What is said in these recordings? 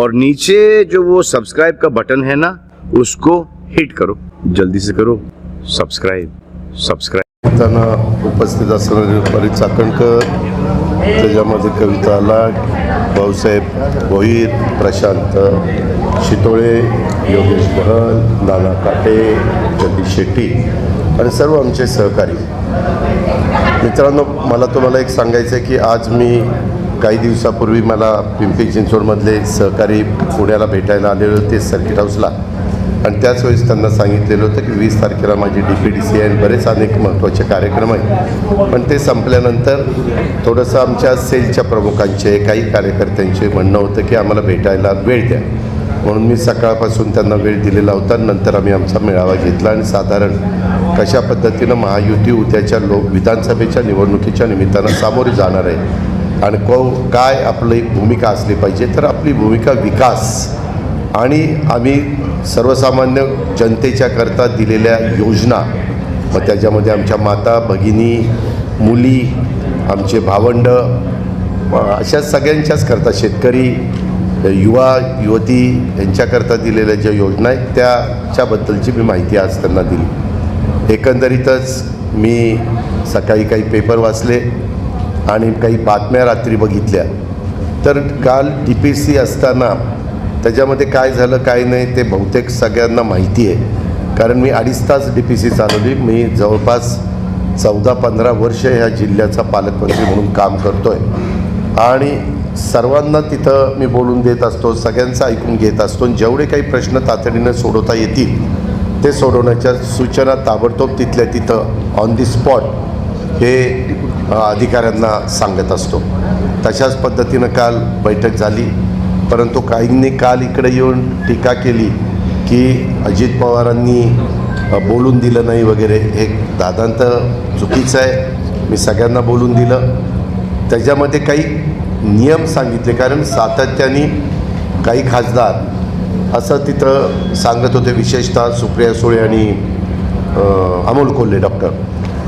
और नीचे जो वो सब्सक्राइब का बटन है ना उसको हिट करो। जल्दी से करो। सब्सक्राइब सब्सक्राइब त्यांना उपस्थित असणारे परी चाकणकर त्याच्यामध्ये कविता लाट भाऊसाहेब भोईर प्रशांत शितोळे योगेश बहल नाना काटे जगदीश शेट्टी आणि सर्व आमचे सहकारी. मित्रांनो मला तुम्हाला एक सांगायचं आहे की आज मी काही दिवसापूर्वी मला पिंपरी चिंचवडमधले सहकारी पुण्याला भेटायला आलेले होते सर्किट हाऊसला आणि त्याच वेळेस त्यांना सांगितलेलं होतं की वीस तारखेला माझी डी पी डी सी आहे आणि बरेच अनेक महत्त्वाचे कार्यक्रम आहेत. पण ते संपल्यानंतर थोडंसं आमच्या सेलच्या प्रमुखांचे काही कार्यकर्त्यांचे म्हणणं होतं की आम्हाला भेटायला वेळ द्या. म्हणून मी सकाळपासून त्यांना वेळ दिलेला होता. नंतर आम्ही आमचा मेळावा घेतला आणि साधारण कशा पद्धतीनं महायुती उद्याच्या लोक विधानसभेच्या निवडणुकीच्या निमित्तानं सामोरे जाणार आहे आणि को काय आपली भूमिका असली पाहिजे तर आपली भूमिका विकास. आणि आम्ही सर्वसामान्य जनतेच्या करता दिलेल्या योजना मग त्याच्यामध्ये आमच्या माता भगिनी मुली आमचे भावंड अशा सगळ्यांच्याच करता. शेतकरी युवा युवती यांच्याकरता दिलेल्या ज्या योजना आहेत त्याच्याबद्दलची मी माहिती आज त्यांना दिली. एकंदरीतच मी सकाळी काही पेपर वाचले आणि काही बातम्या रात्री बघितल्या. तर काल डी पी सी असताना त्याच्यामध्ये काय झालं काय नाही ते बहुतेक सगळ्यांना माहिती आहे. कारण मी अडीच तास डी पी सी चालवली. मी जवळपास चौदा पंधरा वर्ष ह्या जिल्ह्याचा पालकमंत्री म्हणून काम करतो आहे आणि सर्वांना तिथं मी बोलून देत असतो सगळ्यांचं ऐकून घेत असतो. आणि जेवढे काही प्रश्न तातडीनं सोडवता येतील ते सोडवण्याच्या सूचना ताबडतोब तिथल्या तिथं ऑन दी स्पॉट हे अधिकाऱ्यांना सांगत असतो. तशाच पद्धतीनं काल बैठक झाली. परंतु काहींनी काल इकडे येऊन टीका केली की अजित पवारांनी बोलून दिलं नाही वगैरे. हे दादांत चुकीचं आहे. मी सगळ्यांना बोलून दिलं. त्याच्यामध्ये काही नियम सांगितले. कारण सातत्याने काही खासदार असं तिथं सांगत होते. विशेषतः सुप्रिया सुळे आणि अमोल कोल्हे डॉक्टर.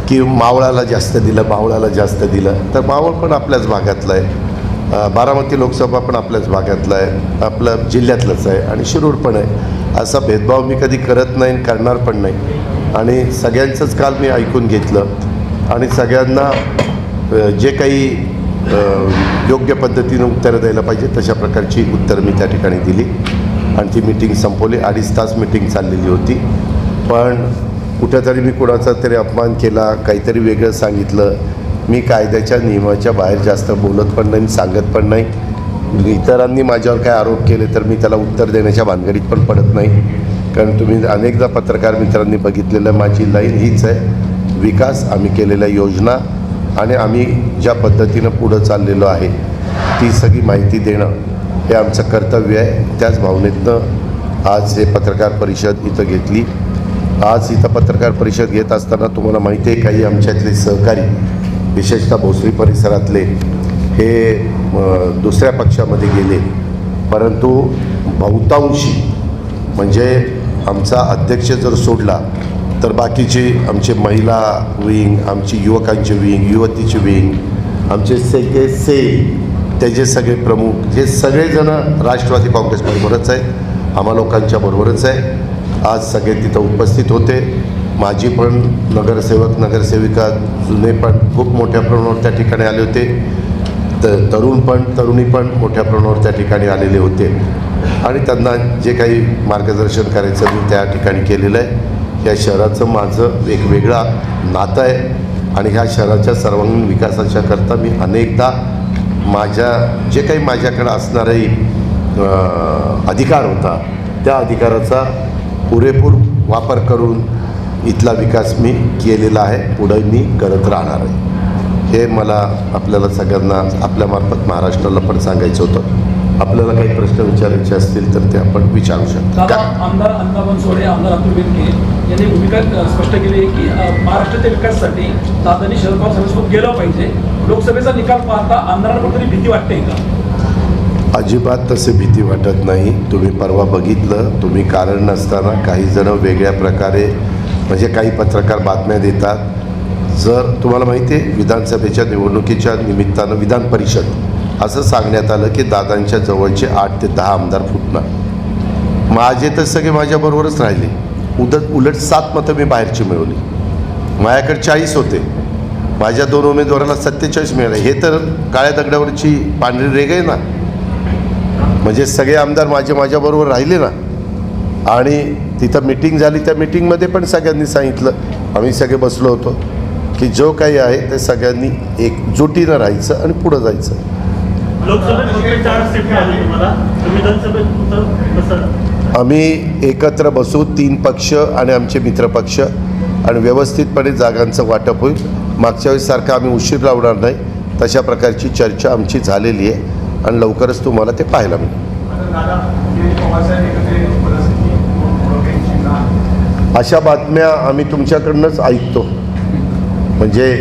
की मावळाला जास्त दिलं मावळाला जास्त दिलं. तर मावळ पण आपल्याच भागातलं आहे. बारामती लोकसभा पण आपल्याच भागातलं आहे. आपलं जिल्ह्यातलंच आहे आणि शिरूर पण आहे. असा भेदभाव मी कधी करत नाही आणि करणार पण नाही. आणि सगळ्यांचंच काल मी ऐकून घेतलं. आणि सगळ्यांना जे काही योग्य पद्धतीनं उत्तरं द्यायला पाहिजे तशा प्रकारची उत्तरं मी त्या ठिकाणी दिली. आणि ती मिटिंग संपवली. अडीच तास मिटिंग चाललेली होती. पण कुठंतरी मी कुणाचा तरी अपमान केला काहीतरी वेगळं सांगितलं. मी कायद्याच्या नियमाच्या बाहेर जास्त बोलत पण नाही सांगत पण नाही. इतरांनी माझ्यावर काय आरोप केले तर मी त्याला उत्तर देण्याच्या भानगडीत पण पडत नाही. कारण तुम्ही अनेकदा पत्रकार मित्रांनी बघितलेलं माझी लाईन हीच आहे. विकास आम्ही केलेल्या योजना आणि आम्ही ज्या पद्धतीनं पुढं चाललेलो आहे ती सगळी माहिती देणं हे आमचं कर्तव्य आहे. त्याच भावनेतनं आज हे पत्रकार परिषद इथं घेतली. आज इथं पत्रकार परिषद घेत असताना तुम्हाला माहिती आहे काही आमच्यातले सहकारी विशेषतः भोसरी परिसरातले हे दुसऱ्या पक्षामध्ये गेले. परंतु बहुतांशी म्हणजे आमचा अध्यक्ष जर सोडला तर बाकीचे आमचे महिला विंग आमची युवकांचे विंग युवतीचे विंग आमचे सगळे सेल त्याचे सगळे प्रमुख हे सगळेजण राष्ट्रवादी काँग्रेसबरोबरच आहेत. आम्हा लोकांच्या बरोबरच आहे. आज सगळे तिथं उपस्थित होते. माझी पण नगरसेवक नगरसेविका जुने पण खूप मोठ्या प्रमाणावर त्या ठिकाणी आले होते. तर तरुण पण तरुणी पण मोठ्या प्रमाणावर त्या ठिकाणी आलेले होते. आणि त्यांना जे काही मार्गदर्शन करायचं मी त्या ठिकाणी केलेलं आहे. या शहराचं माझं एक वेगळा नातं आहे. आणि ह्या शहराच्या सर्वांगीण विकासाच्या करता मी अनेकदा माझ्या जे काही माझ्याकडं असणाराही अधिकार होता त्या अधिकाराचा पुरेपूर वापर करून इथला विकास मी केलेला आहे पुढं मी करत राहणार आहे. हे मला आपल्याला सगळ्यांना आपल्यामार्फत महाराष्ट्राला पण सांगायचं होतं. आपल्याला काही प्रश्न विचारायचे असतील तर ते आपण विचारू शकतो. का आमदार अण्णा सोळे आमदार अतुल बेनके यांनी भूमिका स्पष्ट केली आहे की महाराष्ट्राच्या विकासासाठी दादानी शरद पवार साहेबांसोबत गेलं पाहिजे. लोकसभेचा निकाल पाहता आमदारांना कुठेतरी भीती वाटते का? अजिबात तसे भीती वाटत नाही. तुम्ही परवा बघितलं. तुम्ही कारण नसताना काही जण वेगळ्या प्रकारे म्हणजे काही पत्रकार बातम्या देतात. जर तुम्हाला माहिती आहे विधानसभेच्या निवडणुकीच्या निमित्तानं विधान परिषद असं सांगण्यात आलं की दादांच्या जवळचे आठ ते दहा आमदार फुटणार. माझे तर सगळे माझ्याबरोबरच राहिले. उदत उलट सात मतं मी बाहेरची मिळवली. माझ्याकडे चाळीस होते. माझ्या दोन उमेदवाराला सत्तेचाळीस मिळाले. हे तर काळ्या दगडावरची पांढरी रेग आहे ना? म्हणजे सगळे आमदार माझे माझ्याबरोबर राहिले ना. आणि तिथं मिटिंग झाली त्या मिटिंगमध्ये पण सगळ्यांनी सांगितलं. आम्ही सगळे बसलो होतो की जो काही आहे ते सगळ्यांनी एकजुटीनं राहायचं आणि पुढं जायचं. आम्ही एकत्र बसू तीन पक्ष आणि आमचे मित्रपक्ष आणि व्यवस्थितपणे जागांचं वाटप होईल. मागच्या वेळेससारखं आम्ही उशीर लावणार नाही. तशा प्रकारची चर्चा आमची झालेली आहे. आणि लवकरच तुम्हाला ते पाहायला मिळेल. अशा बातम्या आम्ही तुमच्याकडनंच ऐकतो. म्हणजे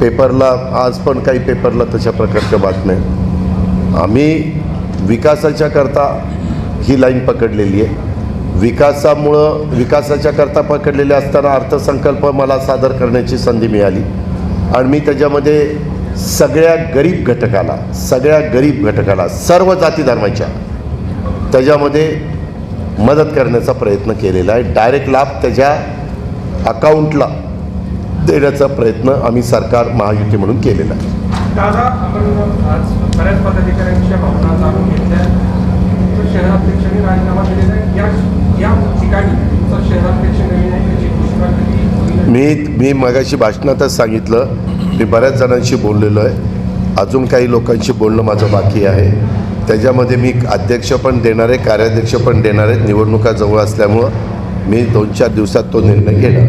पेपरला आज पण काही पेपरला तशा प्रकारच्या बातम्या आम्ही विकासाच्या करता ही लाईन पकडलेली आहे. विकासामुळं विकासाच्या करता पकडलेले असताना अर्थसंकल्प मला सादर करण्याची संधी मिळाली. आणि मी त्याच्यामध्ये सगळ्या गरीब घटकाला सगळ्या गरीब घटकाला सर्व जाती धर्माच्या त्याच्यामध्ये मदत करण्याचा प्रयत्न केलेला आहे. डायरेक्ट लाभ त्याच्या अकाउंटला देण्याचा प्रयत्न आम्ही सरकार महायुती म्हणून केलेला आहे. दादा आपण आज बऱ्याच पदाधिकाऱ्यांच्या भावना जाणून घेतल्या. तुमचं शहराध्यक्षांनी राजीनामा दिलेला आहे. या या ठिकाणी तुमचं शहराध्यक्ष नवीन आहे त्याची घोषणा कधी होईल? मी मी मगाशी भाषणातच सांगितलं मी बऱ्याच जणांशी बोललेलो आहे. अजून काही लोकांशी बोलणं माझं बाकी आहे. त्याच्यामध्ये मी अध्यक्ष पण देणार आहे कार्याध्यक्ष पण देणार आहे. निवडणुका जवळ असल्यामुळं मी दोन चार दिवसात तो निर्णय घेणार.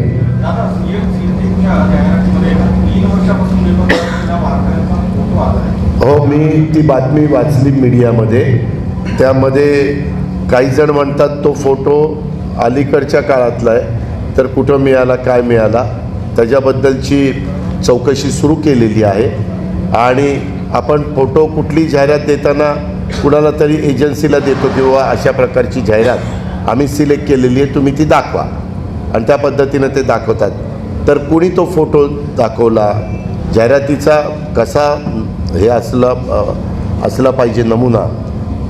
हो मी ती बातमी वाचली मीडियामध्ये. त्यामध्ये काही जण म्हणतात तो फोटो अलीकडच्या काळातला आहे. तर कुठं मिळाला काय मिळाला? त्याच्याबद्दलची चौकशी सुरू केलेली आहे. आणि आपण फोटो कुठली जाहिरात देताना कुणाला तरी एजन्सीला देतो किंवा अशा प्रकारची जाहिरात आम्ही सिलेक्ट केलेली आहे तुम्ही ती दाखवा. आणि त्या पद्धतीनं ते दाखवतात. तर कुणी तो फोटो दाखवला जाहिरातीचा कसा हे असला असला पाहिजे नमुना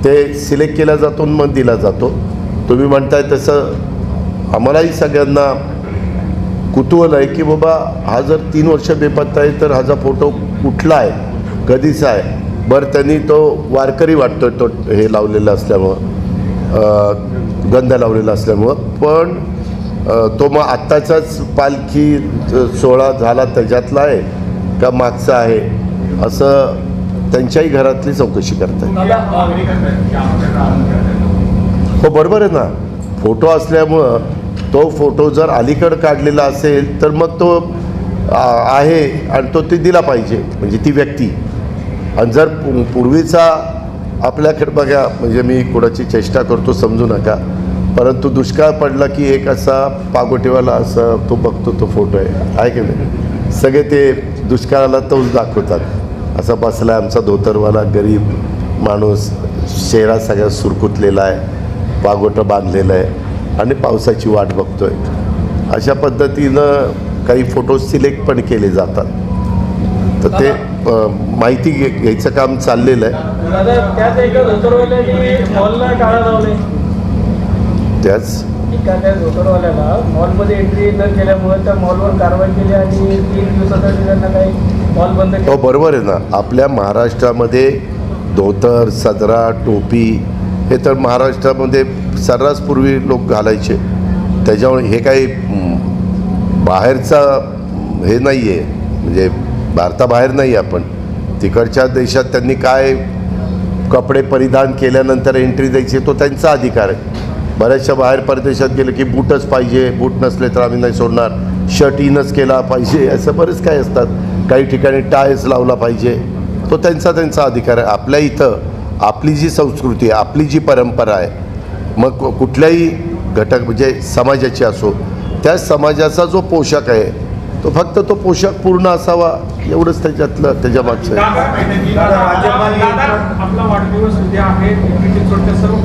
ते सिलेक्ट केला जातो आणि मग दिला जातो. तुम्ही म्हणताय तसं आम्हालाही सगळ्यांना कुतूहल आहे की बाबा हा जर तीन वर्ष बेपत्ता आहे तर हाचा फोटो कुठला आहे कधीचा आहे? बरं त्यांनी तो वारकरी वाटतो तो हे लावलेला असल्यामुळं गंध लावलेला असल्यामुळं. पण तो मग आत्ताचाच पालखी सोहळा झाला त्याच्यातला आहे का मागचा आहे? असं त्यांच्याही घरातली चौकशी करतात हो बरोबर आहे ना? फोटो असल्यामुळं तो फोटो जर अलीकडं काढलेला असेल तर मग तो आहे आणि तो ते दिला पाहिजे म्हणजे ती व्यक्ती. आणि जर पूर्वीचा आपल्याकडे बघा म्हणजे मी कोणाची चेष्टा करतो समजू नका परंतु दुष्काळ पडला की एक असा पागोटेवाला असा तो बघतो तो फोटो आहे. आहे की नाही? सगळे ते दुष्काळाला तोच दाखवतात. असा बसला आहे आमचा धोतरवाला गरीब माणूस चेहरा सगळ्या सुरकुतलेला आहे पागोटं बांधलेलं आहे. आणि पावसाची वाट बघतोय. अशा पद्धतीनं काही फोटो सिलेक्ट पण केले जातात. तर ते माहिती घे घ्यायचं काम चाललेलं आहे. त्याच एका धोतरवाल्याने मॉलला टाळा लावले? त्याच? एका त्या धोतरवाल्याला? मॉलमध्ये एंट्री न केल्यामुळे त्या मॉलवर कारवाई केली आणि तीन दिवसासाठी त्यांना काही मॉल बंद हो बरोबर आहे ना. आपल्या महाराष्ट्रामध्ये धोतर सदरा टोपी हे तर महाराष्ट्रामध्ये सर्रासपूर्वी लोक घालायचे. त्याच्यामुळे हे काही बाहेरचा हे नाही आहे म्हणजे भारताबाहेर नाही आपण. तिकडच्या देशात त्यांनी काय कपडे परिधान केल्यानंतर एंट्री द्यायची तो त्यांचा अधिकार आहे. बऱ्याचशा बाहेर परदेशात गेलं की बूटच पाहिजे बूट नसले तर आम्ही नाही सोडणार. शर्ट इनच केला पाहिजे असं बरेच काय असतात. काही ठिकाणी टायच लावला पाहिजे. तो त्यांचा त्यांचा अधिकार आहे. आपल्या इथं आपली जी संस्कृती आहे आपली जी परंपरा आहे मग कुठल्याही घटक म्हणजे समाजाची असो त्या समाजाचा जो पोशाख आहे तो फक्त तो पोशाख पूर्ण असावा एवढंच त्याच्यातलं त्याच्या मागचं आहे. दादा आपला वाढदिवस उद्या आहे पिंपरी चिंचवडच्या सर्व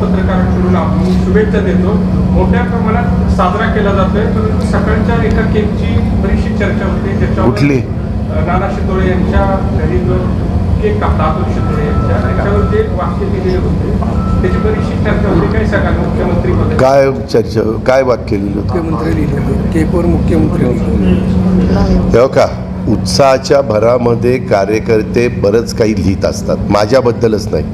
शुभेच्छा देतो. मोठ्या प्रमाणात साजरा केला जातोय. परंतु सकाळच्या एका केकची बरीचशी चर्चा होती ज्याच्यावर कुठली? नाना शितोळे यांच्या मुख्य दातूर शिंदे यांच्या त्याच्यावर जे वाक्य केलेले होते. त्याची बरीचशी चर्चा होती. काय सांगाल मुख्यमंत्री काय चर्चा काय वाक्य लिहिलं होतं? मुख्यमंत्री लिहिलेलं केकवर मुख्यमंत्री का उत्साहाच्या भरामध्ये कार्यकर्ते बरंच काही लिहित असतात. माझ्याबद्दलच नाही.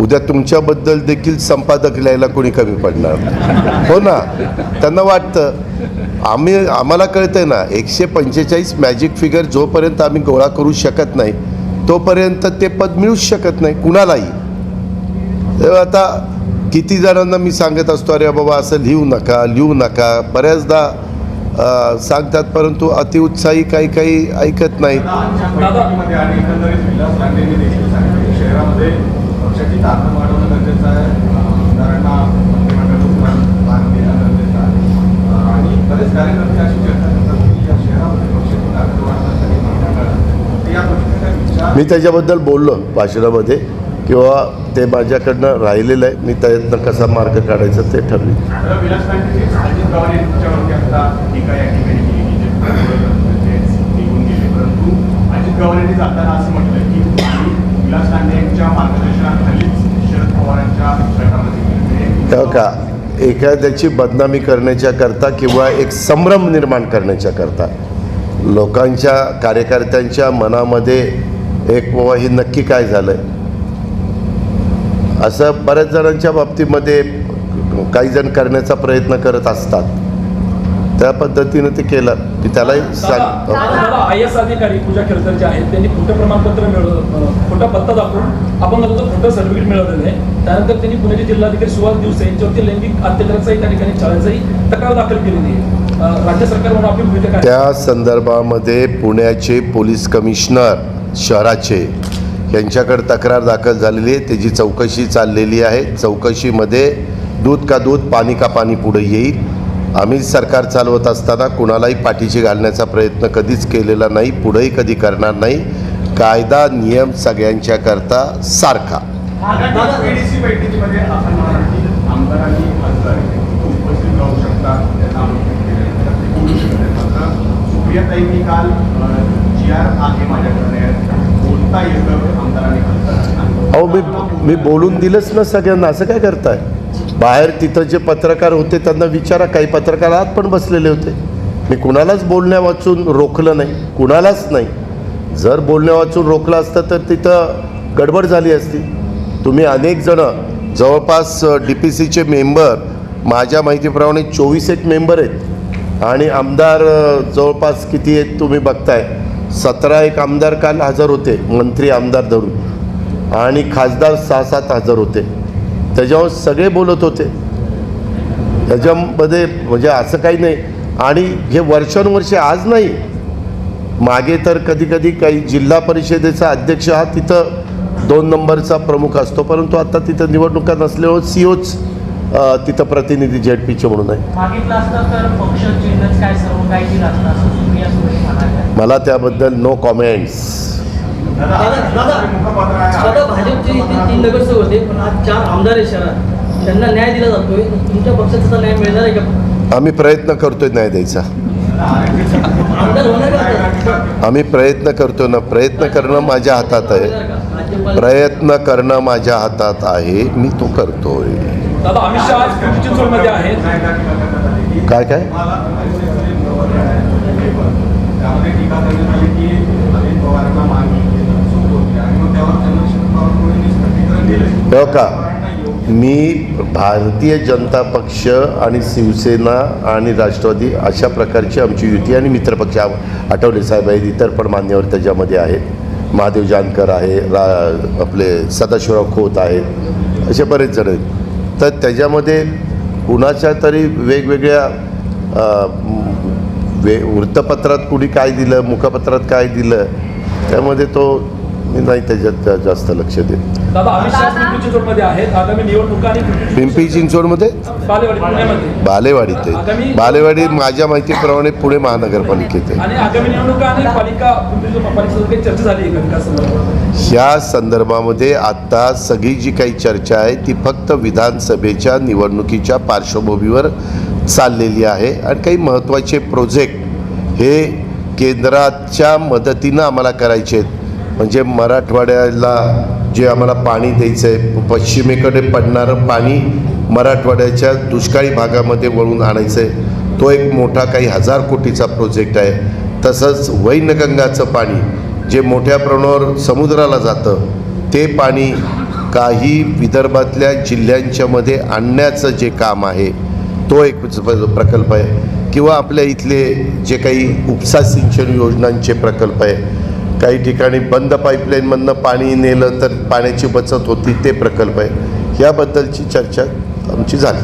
उद्या तुमच्याबद्दल देखील संपादक लिहायला कोणी कमी पडणार. हो ना? त्यांना वाटतं. आम्ही आम्हाला कळतंय ना एकशे पंचेचाळीस मॅजिक फिगर जोपर्यंत आम्ही गोळा करू शकत नाही तोपर्यंत ते पद मिळूच शकत नाही कुणालाही. तेव्हा आता किती जणांना मी सांगत असतो अरे बाबा असं लिहू नका लिहू नका. बऱ्याचदा सांगतात परंतु अतिउत्साही काही काही ऐकत नाहीत आणि एकंदरीत विलास लांडेंनी देखील सांगितले शहरामध्ये पक्षाची ताकद वाढवणं गरजेचं आहे आमदारांना मंत्रिमंडळातून स्थान देणं गरजेचं आहे अं, आणि बरेच कार्यकर्ते अशी चर्चा करतात की या शहरामध्ये पक्षाची ताकद वाढवण्यासाठी मंत्रिमंडळ तर या गोष्टीचा विचार मी त्याच्याबद्दल बोललो भाषणामध्ये किंवा ते माझ्याकडनं राहिलेलं आहे. मी त्यातनं कसा मार्ग काढायचा ते. तेव्हा का? एखाद्याची बदनामी करण्याच्या करता किंवा एक संभ्रम निर्माण करण्याच्या करता लोकांच्या कार्यकर्त्यांच्या मनामध्ये एक बाबा हे नक्की काय झालं असं बऱ्याच जणांच्या बाबतीमध्ये काही जण करण्याचा प्रयत्न करत असतात. त्या पद्धतीनं ते केलं. की त्यालाही सांग आय एस अधिकारी पूजा खेळकर जे आहेत त्यांनी खोटं प्रमाणपत्र मिळवलं खोटा पत्ता दाखवून आपण खोटं सर्टिफिकेट मिळवलेलं आहे. त्यानंतर त्यांनी पुण्याचे जिल्हाधिकारी सुहास दिवसे यांच्यावरती लैंगिक अत्याचाराचाही त्या ठिकाणी तक्रार दाखल केलेली आहे. राज्य सरकार म्हणून आपली भूमिका त्या संदर्भामध्ये पुण्याचे पोलीस कमिशनर शहराचे. यांच्याकडे तक्रार दाखल झालेली आहे. त्याची चौकशी चाललेली आहे. चौकशीमध्ये दूध का दूध पाणी का पाणी पुढे येईल. आम्ही सरकार चालवत असताना कुणालाही पाठीशी घालण्याचा प्रयत्न कधीच केलेला नाही. पुढेही कधी करणार नाही. कायदा नियम सगळ्यांच्या करता सारखा काल अहो मी मी बोलून दिलंच ना सगळ्यांना. असं काय करताय? बाहेर तिथं जे पत्रकार होते त्यांना विचारा. काही पत्रकार आत पण बसलेले होते. मी कुणालाच बोलण्या वाचून रोखलं नाही. कुणालाच नाही. जर बोलण्या वाचून रोखलं असतं तर तिथं गडबड झाली असती. तुम्ही अनेक जणं जवळपास डी पी सीचे मेंबर माझ्या माहितीप्रमाणे चोवीस एक मेंबर आहेत. आणि आमदार जवळपास किती आहेत तुम्ही बघताय. सतरा एक आमदार काल हजर होते मंत्री आमदार धरून. आणि खासदार सहा सात हजर होते. त्याच्यावर सगळे बोलत होते. त्याच्यामध्ये म्हणजे असं काही नाही. आणि हे वर्षानुवर्षे आज नाही. मागे तर कधी कधी काही जिल्हा परिषदेचा अध्यक्ष हा तिथं दोन नंबरचा प्रमुख असतो. परंतु आता तिथं निवडणुका नसल्यामुळे सी ओच तिथं प्रतिनिधी झेड पीचे म्हणून आहे. मला त्याबद्दल नो कॉमेंट्स आहे दादा भाजपचे इथे तीन नगरसेवक होते पण आज चार आमदार आहे शहरात. त्यांना न्याय दिला जातोय. तुमच्या पक्षात त्याचा न्याय मिळणार आहे का? आम्ही प्रयत्न करतोय न्याय द्यायचा? आम्ही प्रयत्न करतो ना प्रयत्न करणं माझ्या हातात आहे. प्रयत्न करणं माझ्या हातात आहे. मी तो करतोय. दादा अमित शहा आज पिंपरी चिंचवडमध्ये आहेत. काय काय? का मी भारतीय जनता पक्ष आणि शिवसेना आणि राष्ट्रवादी अशा प्रकारची आमची युती आणि मित्रपक्ष आठवले साहेब आहेत इतर पण मान्यवर त्याच्यामध्ये आहेत. महादेव जानकर आहे रा आपले सदाशिवराव खोत आहेत असे बरेच जण आहेत. तर त्याच्यामध्ये कुणाच्या तरी वेगवेगळ्या वे वृत्तपत्रात कुणी काय दिलं मुखपत्रात काय दिलं त्यामध्ये तो मी नाही त्याच्यात जास्त लक्ष देत. पिंपरी चिंचवडमध्ये आहेत. आगामी निवडणुका आणि पिंपरी पिंपरी चिंचवडमध्ये? बालेवाडी पुण्यामध्ये. बालेवाडीत आहे. बालेवाडी माझ्या माहितीप्रमाणे पुणे महानगरपालिकेत आहे. ह्या संदर्भामध्ये? आता सगळी जी काही चर्चा आहे ती फक्त विधानसभेच्या निवडणुकीच्या पार्श्वभूमीवर चाललेली आहे. आणि काही महत्त्वाचे प्रोजेक्ट हे केंद्राच्या मदतीनं आम्हाला करायचे आहेत. म्हणजे मराठवाड्याला जे आम्हाला पाणी द्यायचं आहे पश्चिमेकडे पडणारं पाणी मराठवाड्याच्या दुष्काळी भागामध्ये वळून आणायचं आहे तो एक मोठा काही हजार कोटीचा प्रोजेक्ट आहे. तसंच वैनगंगाचं पाणी जे मोठ्या प्रमाणावर समुद्राला जातं ते पाणी काही विदर्भातल्या जिल्ह्यांच्यामध्ये आणण्याचं जे काम आहे तो एक प्रकल्प आहे. किंवा आपल्या इथले जे काही उपसा सिंचन योजनांचे प्रकल्प आहे काही ठिकाणी बंद पाईपलाईनमधनं पाणी नेलं तर पाण्याची बचत होती ते प्रकल्प आहे. याबद्दलची चर्चा आमची झाली.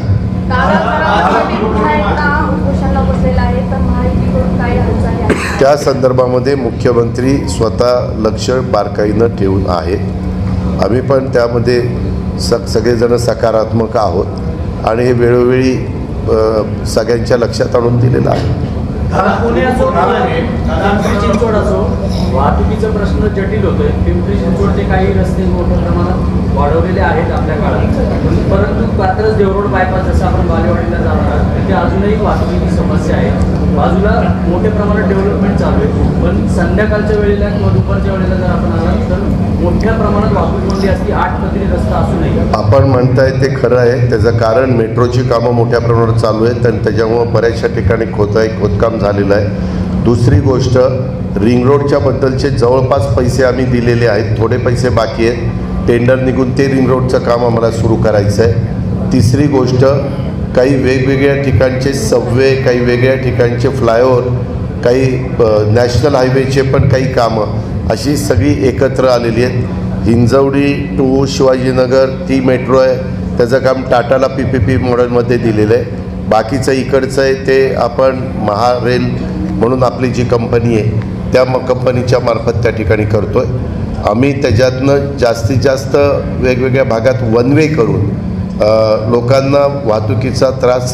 त्या संदर्भामध्ये मुख्यमंत्री स्वतः लक्ष बारकाईनं ठेवून आहेत आम्ही पण त्यामध्ये स सगळेजण सकारात्मक आहोत आणि हे वेळोवेळी सगळ्यांच्या लक्षात आणून दिलेलं आहे. पुणे असो पिंपरी चिंचवड असो वाहतुकीचा प्रश्न जटिल होतोय पिंपरी चिंचवडचे काही रस्ते मोठ्या प्रमाणात वाढवलेले आहेत आपल्या काळात. परंतु कात्रज देवरोड बायपास जसं आपण बालेवाडीला जाणार आहात तिथे अजूनही वाहतुकीची समस्या आहे. बाजूला मोठ्या प्रमाणात डेव्हलपमेंट चालू आहे. पण संध्याकाळच्या वेळेला किंवा दुपारच्या वेळेला जर आपण आलात तर मोठ्या प्रमाणात वाहतूक कोंडी असती. आठ पदरी रस्ता असू नये आपण म्हणताय ते खरं आहे. त्याचं कारण मेट्रोची कामं मोठ्या प्रमाणात चालू आहेत आणि त्याच्यामुळं बऱ्याचशा ठिकाणी खोदाई खोदकाम झालेलं आहे. दुसरी गोष्ट रिंग रोडच्या बद्दलचे जवळपास पैसे आम्ही दिलेले आहेत. थोडे पैसे बाकी आहेत. टेंडर निघून ते रिंग रोडचं काम आम्हाला सुरू करायचं आहे तिसरी गोष्ट काही वेगवेगळ्या ठिकाणचे सबवे काही वेगळ्या ठिकाणचे फ्लायओव्हर काही नॅशनल हायवेचे पण काही कामं अशी सगळी एकत्र आलेली आहेत. हिंजवडी टू शिवाजीनगर ती मेट्रो आहे. त्याचं काम टाटाला पी पी पी मॉडेलमध्ये दिलेलं आहे. बाकीचं इकडचं आहे ते आपण महारेल म्हणून आपली जी कंपनी आहे त्या म कंपनीच्या मार्फत त्या ठिकाणी करतो आहे आम्ही त्याच्यातनं जास्तीत जास्त वेगवेगळ्या भागात वन वे करून लोकांना वाहतुकीचा त्रास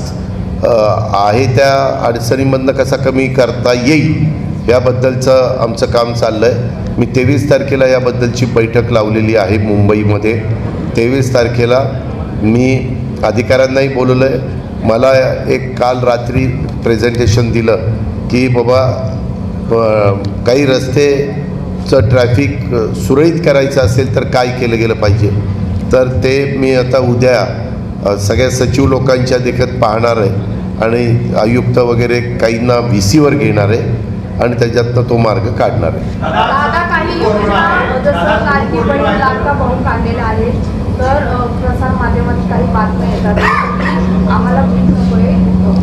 आहे त्या अडचणीमधनं कसा कमी करता येईल याबद्दलचं आमचं काम चाललं आहे मी तेवीस तारखेला याबद्दलची बैठक लावलेली आहे मुंबईमध्ये. तेवीस तारखेला मी अधिकाऱ्यांनाही बोलवलं आहे मला एक काल रात्री प्रेझेंटेशन दिलं की बाबा काही रस्तेचं ट्रॅफिक सुरळीत करायचं असेल तर काय केलं गेलं पाहिजे? तर ते मी आता उद्या सगळ्या सचिव लोकांच्या देखत पाहणार आहे आणि आयुक्त वगैरे काहींना व्ही सीवर घेणार आहे आणि त्याच्यातनं तो मार्ग काढणार आहे. आम्हाला भीक नकोय.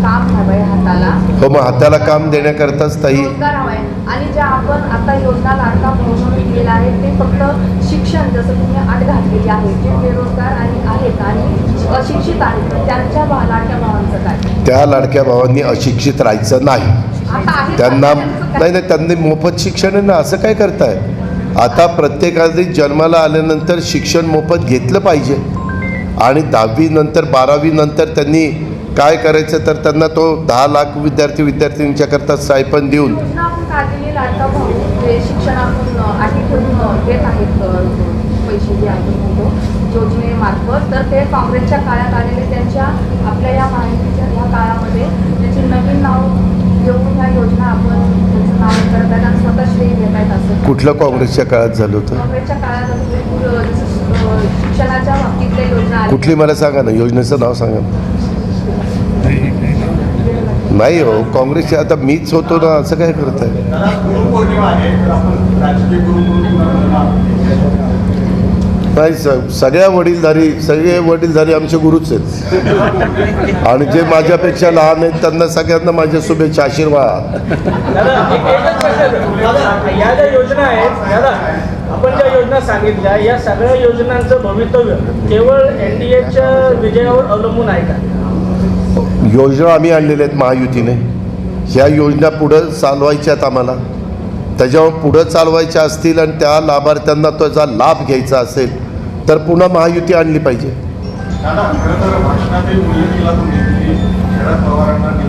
काम हवंय हाताला. हो मग हाताला काम देण्याकरताच ताई. रोजगार हवाय. आणि ज्या आपण आता योजना लाडका म्हणून दिलेला आहे ते फक्त शिक्षण जसं तुम्ही आठ घातलेली आहे जे बेरोजगार आणि आहेत आणि अशिक्षित आहेत. त्यांच्या भा- लाडक्या भावांचं काय? त्या लाडक्या भावांनी अशिक्षित राहायचं नाही. आता आहे त्यांना? नाही नाही त्यांनी मोफत शिक्षण आहे ना असं काय करताय? आता प्रत्येकाने जन्माला आल्यानंतर शिक्षण मोफत घेतलं पाहिजे. आणि दहावीनंतर बारावीनंतर त्यांनी काय करायचं तर त्यांना तो दहा लाख विद्यार्थी विद्यार्थिनींच्याकरता स्टायपन देऊन योजनेमार्फत तर ते काँग्रेसच्या काळात आलेले त्यांच्या आपल्या या माहितीच्या काळामध्ये त्याचे नवीन नाव ह्या योजना आपण नाव करत आणि स्वतः श्रेय घेत आहेत असं कुठलं काँग्रेसच्या काळात झालं होतं. काँग्रेसच्या काळात शिक्षणाच्या बाबतीतल्या योजना आल्या. कुठली मला सांगा ना योजनेचं नाव सांगा ना. नाही हो काँग्रेसचे आता मीच होतो ना असं काय गुरुपौर्णिमा आहे नाही स सगळ्या वडीलधारी सगळे वडीलधारी आमचे गुरुच आहेत आणि जे माझ्यापेक्षा लहान आहेत त्यांना सगळ्यांना माझ्या शुभेच्छा आशीर्वाद आहेत आपण ज्या योजना सांगितल्या या सगळ्या योजनांचं भवितव्य केवळ एन डी एच्या विजयावर अवलंबून आहे का? योजना आम्ही आणलेल्या आहेत महायुतीने. ह्या योजना पुढं चालवायच्यात आम्हाला. त्याच्यावर पुढं चालवायच्या असतील आणि त्या लाभार्थ्यांना त्याचा लाभ घ्यायचा असेल तर पुन्हा महायुती आणली पाहिजे. शरद पवारांना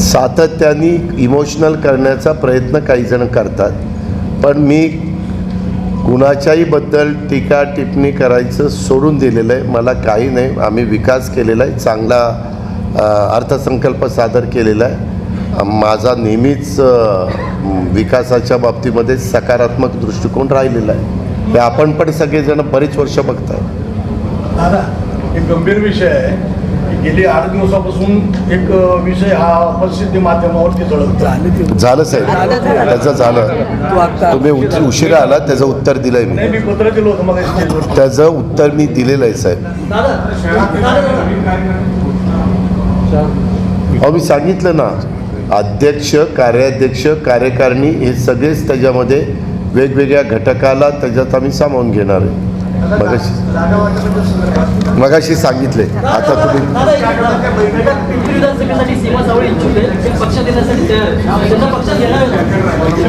सातत्याने इमोशनल करण्याचा प्रयत्न काही जण करतात. पण मी कुणाच्याही बद्दल टीका टिप्पणी करायचं सोडून दिलेलं आहे. मला काही नाही. आम्ही विकास केलेला आहे. चांगला अर्थसंकल्प सादर केलेला आहे. माझा नेहमीच विकासाच्या बाबतीमध्ये सकारात्मक दृष्टिकोन राहिलेला आहे. हे आपण पण सगळेजण बरीच वर्ष बघताय. दादा एक गंभीर विषय आहे. गेली आठ दिवसापासून एक विषय हा प्रसिद्धी माध्यमावरती झालं साहेब. त्याचं झालं. तुम्ही उशिरा आला त्याचं उत्तर दिलंय नाही मी पत्र दिलं होतं मग त्याचं उत्तर मी दिलेलं आहे साहेब. अहो मी सांगितलं ना अध्यक्ष कार्याध्यक्ष कार्यकारिणी हे सगळेच त्याच्यामध्ये वेगवेगळ्या घटकाला त्याच्यात आम्ही सामावून घेणार आहे. मगाशी मगाशी सांगितले. आता तुम्ही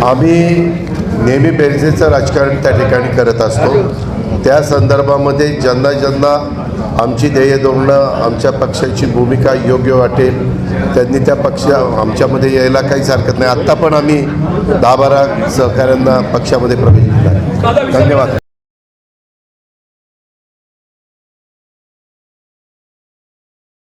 आम्ही नेहमी बेरजेचं राजकारण त्या ठिकाणी करत असतो. त्या संदर्भामध्ये ज्यांना ज्यांना आमची ध्येय धोरणं आमच्या पक्षाची भूमिका योग्य वाटेल त्यांनी त्या पक्ष आमच्यामध्ये यायला काहीच हरकत नाही. आत्ता पण आम्ही दहा बारा सहकाऱ्यांना पक्षामध्ये प्रवेश दिला धन्यवाद.